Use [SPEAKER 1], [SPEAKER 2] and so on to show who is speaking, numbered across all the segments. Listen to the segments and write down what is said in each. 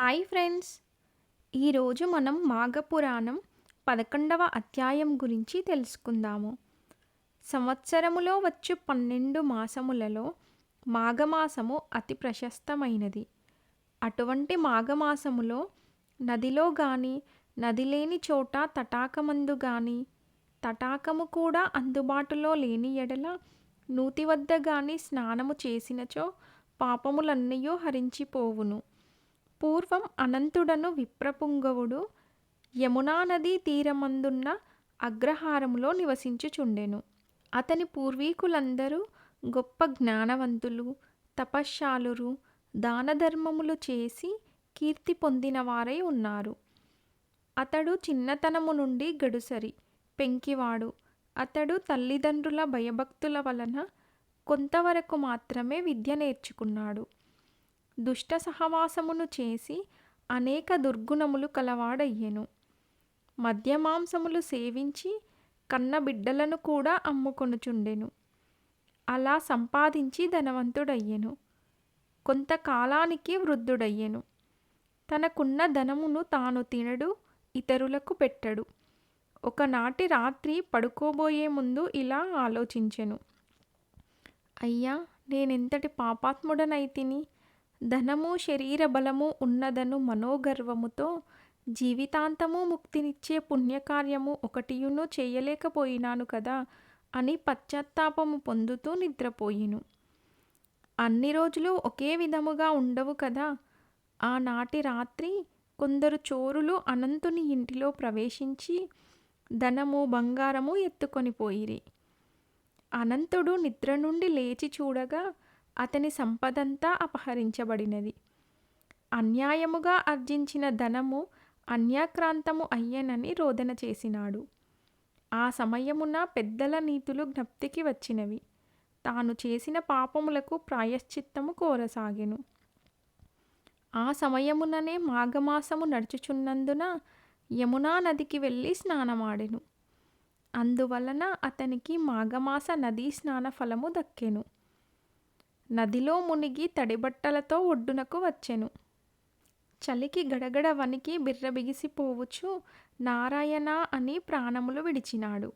[SPEAKER 1] Hi friends. ఈరోజు మనం మాఘపురాణం పదకొండవ అధ్యాయం గురించి తెలుసుకుందాము. సంవత్సరములో వచ్చు పన్నెండు మాసములలో మాఘమాసము అతి ప్రశస్తమైనది. అటువంటి మాఘమాసములో నదిలో గాని నది లేని చోట తటాకమందు గాని తటాకము కూడా అందుబాటులో లేని ఎడల నూతి వద్ద గాని స్నానము చేసినచో పాపములన్నయూ హరించిపోవును. పూర్వం అనంతుడను విప్రపుంగవుడు యమునా నదీ తీరమందున్న అగ్రహారములో నివసించుచుండెను. అతని పూర్వీకులందరూ గొప్ప జ్ఞానవంతులు తపశ్శాలురు దానధర్మములు చేసి కీర్తి పొందినవారై ఉన్నారు. అతడు చిన్నతనము నుండి గడుసరి పెంకివాడు. అతడు తల్లిదండ్రుల భయభక్తుల వలన కొంతవరకు మాత్రమే విద్య నేర్చుకున్నాడు. దుష్ట సహవాసమును చేసి అనేక దుర్గుణములు కలవాడయ్యెను. మద్యమాంసములు సేవించి కన్న బిడ్డలను కూడా అమ్ముకొనుచుండెను. అలా సంపాదించి ధనవంతుడయ్యెను. కొంతకాలానికి వృద్ధుడయ్యెను. తనకున్న ధనమును తాను తినడు ఇతరులకు పెట్టడు. ఒకనాటి రాత్రి పడుకోబోయే ముందు ఇలా ఆలోచించెను. అయ్యా నేనెంతటి పాపాత్ముడనైతిని? ధనము శరీర బలము ఉన్నదను మనోగర్వముతో జీవితాంతము ముక్తినిచ్చే పుణ్యకార్యము ఒకటియును చేయలేకపోయినాను కదా అని పశ్చాత్తాపము పొందుతూ నిద్రపోయిను. అన్ని రోజులు ఒకే విధముగా ఉండవు కదా. ఆనాటి రాత్రి కొందరు చోరులు అనంతుని ఇంటిలో ప్రవేశించి ధనము బంగారము ఎత్తుకొని పోయిరి. అనంతుడు నిద్ర నుండి లేచి చూడగా అతని సంపదంతా అపహరించబడినది. అన్యాయముగా ఆర్జించిన ధనము అన్యాక్రాంతము అయ్యనని రోదన చేసినాడు. ఆ సమయమున పెద్దల నీతులు జ్ఞప్తికి వచ్చినవి. తాను చేసిన పాపములకు ప్రాయశ్చిత్తము కోరసాగెను. ఆ సమయముననే మాఘమాసము నడుచుచున్నందున యమునా నదికి వెళ్ళి స్నానమాడెను. అందువలన అతనికి మాఘమాస నదీ స్నాన ఫలము దక్కెను. నదిలో మునిగి తడిబట్టలతో ఒడ్డునకు వచ్చెను. చలికి గడగడ వనికి బిర్రబిగిసిపోవచ్చు నారాయణ అని ప్రాణములు విడిచినాడు.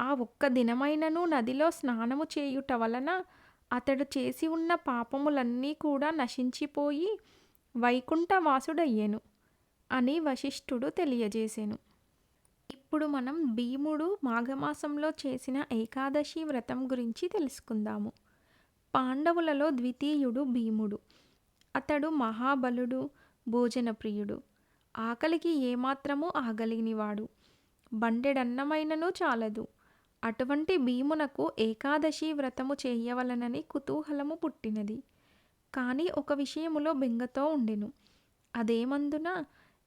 [SPEAKER 1] ఆ ఒక్క దినమైనను నదిలో స్నానము చేయుట వలన అతడు చేసి ఉన్న పాపములన్నీ కూడా నశించిపోయి వైకుంఠవాసుడయ్యెను అని వశిష్ఠుడు తెలియజేసెను. ఇప్పుడు మనం భీముడు మాఘమాసంలో చేసిన ఏకాదశి వ్రతం గురించి తెలుసుకుందాము. పాండవులలో ద్వితీయుడు భీముడు. అతడు మహాబలుడు భోజనప్రియుడు. ఆకలికి ఏమాత్రము ఆగలేనివాడు. బండెడన్నమైనను చాలదు. అటువంటి భీమునకు ఏకాదశి వ్రతము చేయవలనని కుతూహలము పుట్టినది. కానీ ఒక విషయములో బెంగతో ఉండెను. అదేమందున?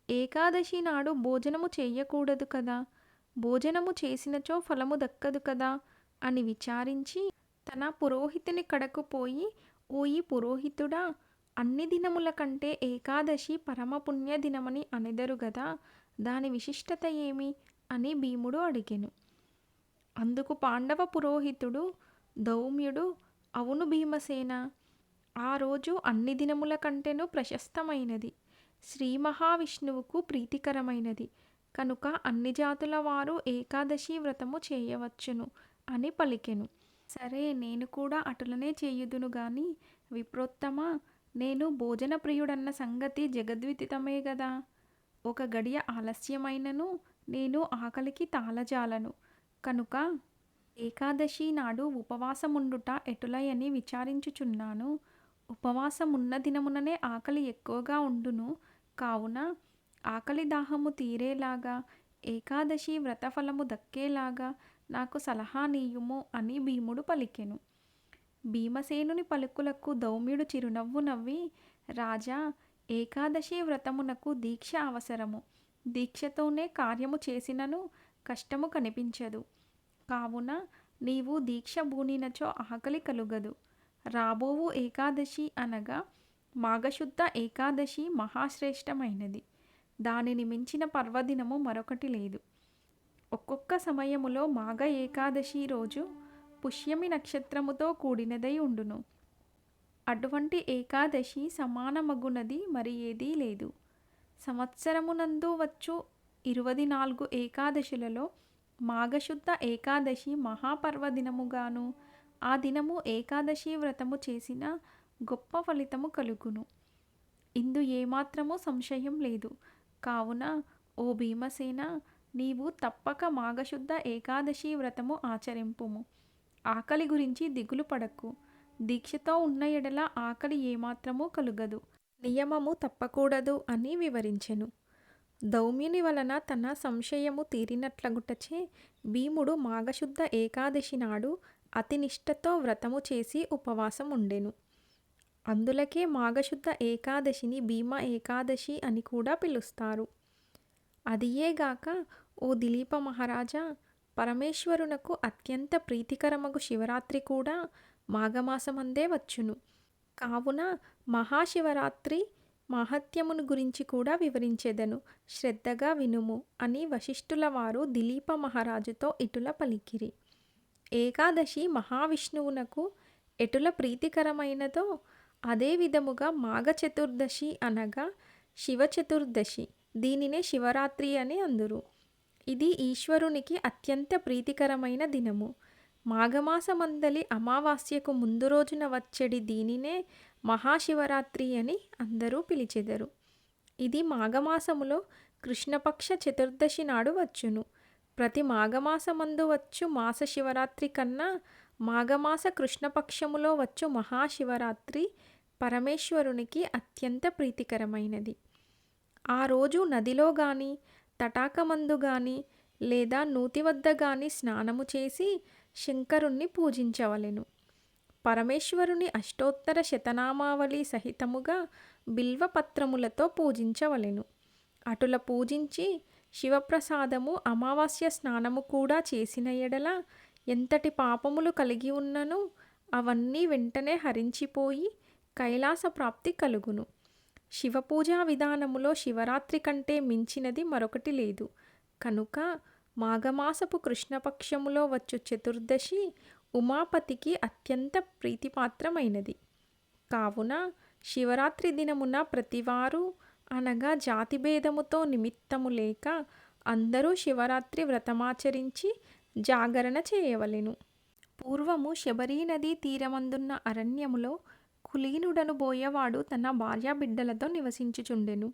[SPEAKER 1] ఏకాదశి నాడు భోజనము చెయ్యకూడదు కదా? భోజనము చేసినచో ఫలము దక్కదు కదా? అని విచారించి తన పురోహితుని కడకు పోయి ఓయి పురోహితుడా అన్ని దినముల కంటే ఏకాదశి పరమపుణ్య దినమని అనెదరు గదా దాని విశిష్టత ఏమి? అని భీముడు అడిగెను. అందుకు పాండవ పురోహితుడు దౌమ్యుడు అవును భీమసేన ఆ రోజు అన్ని దినముల కంటేనూ ప్రశస్తమైనది. శ్రీ మహావిష్ణువుకు ప్రీతికరమైనది. కనుక అన్ని జాతుల వారు ఏకాదశి వ్రతము చేయవచ్చును అని పలికెను. సరే నేను కూడా అటులనే చేయుదును గాని విప్రోత్తమ? నేను భోజన ప్రియుడన్న సంగతి జగద్విదితమే గదా. ఒక గడియ ఆలస్యమైనను నేను ఆకలికి తాళజాలను. కనుక ఏకాదశి నాడు ఉపవాసముండుట ఎటులయని విచారించుచున్నాను. ఉపవాసమున్న దినముననే ఆకలి ఎక్కువగా ఉండును. కావున ఆకలి దాహము తీరేలాగా ఏకాదశి వ్రతఫలము దక్కేలాగా నాకు సలహా నీయుము అని భీముడు పలికెను. భీమసేనుని పలుకులకు దౌమ్యుడు చిరునవ్వు నవ్వి రాజా ఏకాదశి వ్రతమునకు దీక్ష అవసరము. దీక్షతోనే కార్యము చేసినను కష్టము కనిపించదు. కావున నీవు దీక్ష బూనినచో ఆకలి కలుగదు. రాబోవు ఏకాదశి అనగా మాఘశుద్ధ ఏకాదశి మహాశ్రేష్టమైనది. దానిని మించిన పర్వదినము మరొకటి లేదు. ఒక్కొక్క సమయములో మాఘ ఏకాదశి రోజు పుష్యమి నక్షత్రముతో కూడినదై ఉండును. అటువంటి ఏకాదశి సమానమగునది మరి ఏదీ లేదు. సంవత్సరమునందు వచ్చు ఇరవై నాలుగు ఏకాదశులలో మాఘశుద్ధ ఏకాదశి మహాపర్వదినముగాను ఆ దినము ఏకాదశి వ్రతము చేసిన గొప్ప ఫలితము కలుగును. ఇందు ఏమాత్రము సంశయం లేదు. కావున ఓ భీమసేన నీవు తప్పక మాఘశుద్ధ ఏకాదశి వ్రతము ఆచరింపుము. ఆకలి గురించి దిగులు పడకు. దీక్షతో ఉన్న ఎడల ఆకలి ఏమాత్రమూ కలుగదు. నియమము తప్పకూడదు అని వివరించెను. దౌమ్యుని వలన తన సంశయము తీరినట్లగుటచే భీముడు మాఘశుద్ధ ఏకాదశి నాడు అతి నిష్ఠతో వ్రతము చేసి ఉపవాసం ఉండెను అందులకే మాఘశుద్ధ ఏకాదశిని భీమ ఏకాదశి అని కూడా పిలుస్తారు. అదియేగాక ఓ దిలీప మహారాజా పరమేశ్వరునకు అత్యంత ప్రీతికరమగు శివరాత్రి కూడా మాఘమాసమందే వచ్చును. కావున మహాశివరాత్రి మహత్యమును గురించి కూడా వివరించెదను. శ్రద్ధగా వినుము అని వశిష్ఠుల వారు దిలీప మహారాజుతో ఇటుల పలికిరి. ఏకాదశి మహావిష్ణువునకు ఎటుల ప్రీతికరమైనదో అదే విధముగా మాఘ చతుర్దశి అనగా శివ చతుర్దశి దీనినే శివరాత్రి అని అందురు. ఇది ఈశ్వరునికి అత్యంత ప్రీతికరమైన దినము. మాఘమాసమందలి అమావాస్యకు ముందు రోజున వచ్చడి దీనినే మహాశివరాత్రి అని అందరూ పిలిచెదరు. ఇది మాఘమాసములో కృష్ణపక్ష చతుర్దశి నాడు వచ్చును. ప్రతి మాఘమాసమందు వచ్చు మాస శివరాత్రి కన్నా మాఘమాస కృష్ణపక్షములో వచ్చు మహాశివరాత్రి పరమేశ్వరునికి అత్యంత ప్రీతికరమైనది. ఆ రోజు నదిలో గాని తటాకమందు గాని లేదా నూతి వద్ద గాని స్నానము చేసి శంకరుణ్ణి పూజించవలెను. పరమేశ్వరుని అష్టోత్తర శతనామావళి సహితముగా బిల్వపత్రములతో పూజించవలెను. అటుల పూజించి శివప్రసాదము అమావాస్య స్నానము కూడా చేసిన ఎడల ఎంతటి పాపములు కలిగి ఉన్నను అవన్నీ వెంటనే హరించిపోయి కైలాస ప్రాప్తి కలుగును. శివపూజా విధానములో శివరాత్రి కంటే మించినది మరొకటి లేదు. కనుక మాఘమాసపు కృష్ణపక్షములో వచ్చు చతుర్దశి ఉమాపతికి అత్యంత ప్రీతిపాత్రమైనది. కావున శివరాత్రి దినమున ప్రతివారు అనగా జాతిభేదముతో నిమిత్తము లేక అందరూ శివరాత్రి వ్రతమాచరించి జాగరణ చేయవలెను. పూర్వము శబరీ నదీ తీరమందున్న అరణ్యములో కులీనుడను బోయవాడు తన భార్యాబిడ్డలతో నివసించుచుండెను.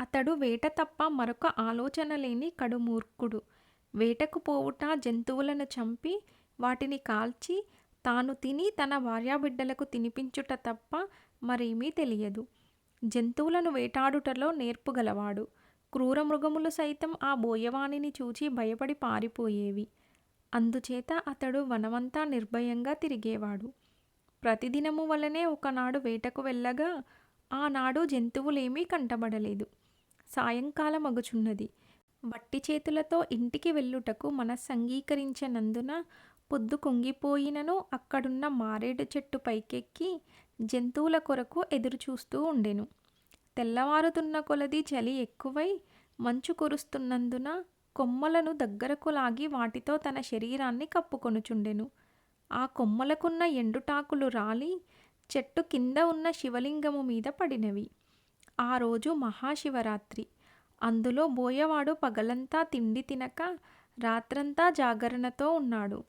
[SPEAKER 1] అతడు వేట తప్ప మరొక ఆలోచన లేని కడుమూర్ఖుడు. వేటకు పోవుట జంతువులను చంపి వాటిని కాల్చి తాను తిని తన భార్యాబిడ్డలకు తినిపించుట తప్ప మరేమీ తెలియదు. జంతువులను వేటాడుటలో నేర్పుగలవాడు క్రూర మృగములు సైతం ఆ బోయవాణిని చూచి భయపడి పారిపోయేవి. అందుచేత అతడు వనమంతా నిర్భయంగా తిరిగేవాడు. ప్రతిదినము వలనే ఒకనాడు వేటకు వెళ్ళగా ఆనాడు జంతువులేమీ కంటబడలేదు. సాయంకాలం అగుచున్నది బట్టి చేతులతో ఇంటికి వెళ్ళుటకు మనస్సంగీకరించనందున పొద్దు కుంగిపోయినను అక్కడున్న మారేడు చెట్టు పైకెక్కి జంతువుల కొరకు ఎదురుచూస్తూ ఉండెను. తెల్లవారుతున్న కొలది చలి ఎక్కువై మంచు కురుస్తున్నందున కొమ్మలను దగ్గరకు లాగి వాటితో తన శరీరాన్ని కప్పుకొనుచుండెను. ఆ కొమ్మలకున్న ఎండుటాకులు రాలి చెట్టు కింద ఉన్న శివలింగము మీద పడినవి. ఆ రోజు మహాశివరాత్రి. అందులో బోయవాడు పగలంతా తిండి తినక రాత్రంతా జాగరణతో ఉన్నాడు.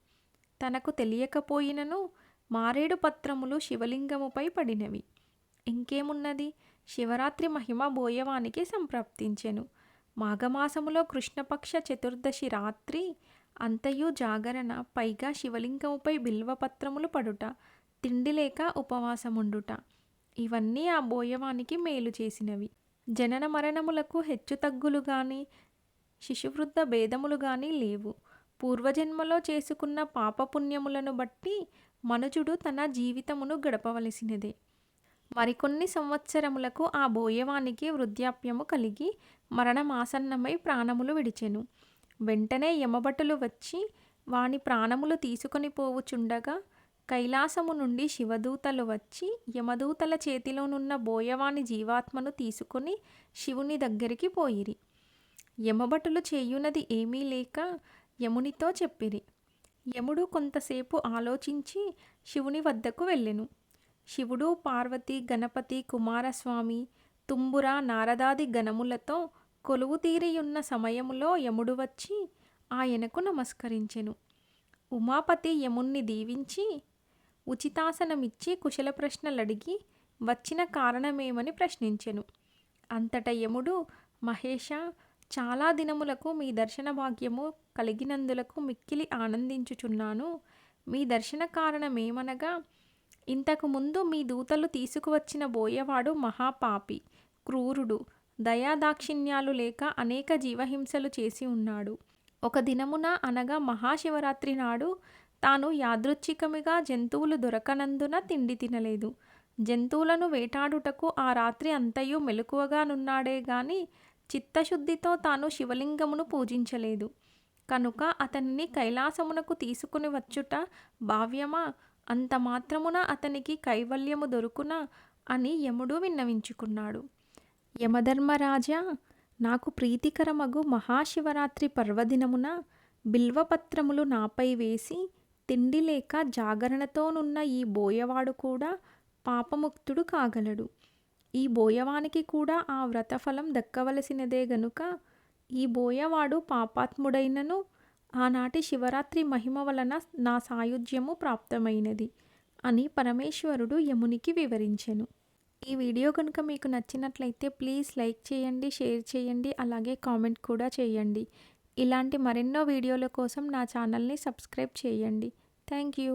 [SPEAKER 1] తనకు తెలియకపోయినను మారేడు పత్రములు శివలింగముపై పడినవి. ఇంకేమున్నది? శివరాత్రి మహిమ బోయవానికి సంప్రాప్తించెను. మాఘమాసములో కృష్ణపక్ష చతుర్దశి రాత్రి అంతయు జాగరణ పైగా శివలింగముపై బిల్వపత్రములు పడుట తిండి లేక ఉపవాసముండుట. ఇవన్నీ ఆ బోయవానికి మేలు చేసినవి. జనన మరణములకు హెచ్చుతగ్గులు గాని శిశువృద్ధ భేదములు గాని లేవు. పూర్వజన్మలో చేసుకున్న పాపపుణ్యములను బట్టి మనుజుడు తన జీవితమును గడపవలసినదే. మరికొన్ని సంవత్సరములకు ఆ బోయవానికి వృద్ధాప్యము కలిగి మరణమాసన్నమై ప్రాణములు విడిచెను. వెంటనే యమభటులు వచ్చి వాని ప్రాణములు తీసుకొని పోవుచుండగా కైలాసము నుండి శివదూతలు వచ్చి యమదూతల చేతిలోనున్న బోయవాని జీవాత్మను తీసుకొని శివుని దగ్గరికి పోయిరి. యమభటులు చేయునది ఏమీ లేక యమునితో చెప్పిరి. యముడు కొంతసేపు ఆలోచించి శివుని వద్దకు వెళ్ళెను. శివుడు పార్వతి గణపతి కుమారస్వామి తుంబుర నారదాది గణములతో కొలువు తీరియున్న సమయములో యముడు వచ్చి ఆయనకు నమస్కరించెను. ఉమాపతి యముణ్ణి దీవించి ఉచితాసనమిచ్చి కుశల ప్రశ్నలడిగి వచ్చిన కారణమేమని ప్రశ్నించెను. అంతట యముడు మహేష చాలా దినములకు మీ దర్శన భాగ్యము కలిగినందులకు మిక్కిలి ఆనందించుచున్నాను. మీ దర్శన కారణమేమనగా ఇంతకు ముందు మీ దూతలు తీసుకువచ్చిన బోయవాడు మహాపాపి క్రూరుడు. దయాదాక్షిణ్యాలు లేక అనేక జీవహింసలు చేసి ఉన్నాడు. ఒక దినమున అనగా మహాశివరాత్రి నాడు తాను యాదృచ్ఛికమిగా జంతువులు దొరకనందున తిండి తినలేదు. జంతువులను వేటాడుటకు ఆ రాత్రి అంతయు మెలకువగానున్నాడే గాని చిత్తశుద్ధితో తాను శివలింగమును పూజించలేదు. కనుక అతనిని కైలాసమునకు తీసుకుని వచ్చుట భావ్యమా? అంత మాత్రమున అతనికి కైవల్యము దొరుకునా? అని యముడు విన్నవించుకున్నాడు. యమధర్మరాజా నాకు ప్రీతికరమగు మహాశివరాత్రి పర్వదినమున బిల్వపత్రములు నాపై వేసి తిండి లేక జాగరణతోనున్న ఈ బోయవాడు కూడా పాపముక్తుడు కాగలడు. ఈ బోయవానికి కూడా ఆ వ్రతఫలం దక్కవలసినదే గనుక ఈ బోయవాడు పాపాత్ముడైనను ఆనాటి శివరాత్రి మహిమ వలన నా సాయుధ్యము ప్రాప్తమైనది అని పరమేశ్వరుడు యమునికి వివరించెను. ఈ వీడియో కనుక మీకు నచ్చినట్లయితే ప్లీజ్ లైక్ చేయండి షేర్ చేయండి అలాగే కామెంట్ కూడా చేయండి. ఇలాంటి మరెన్నో వీడియోల కోసం నా ఛానల్ని సబ్స్క్రైబ్ చేయండి. Thank you.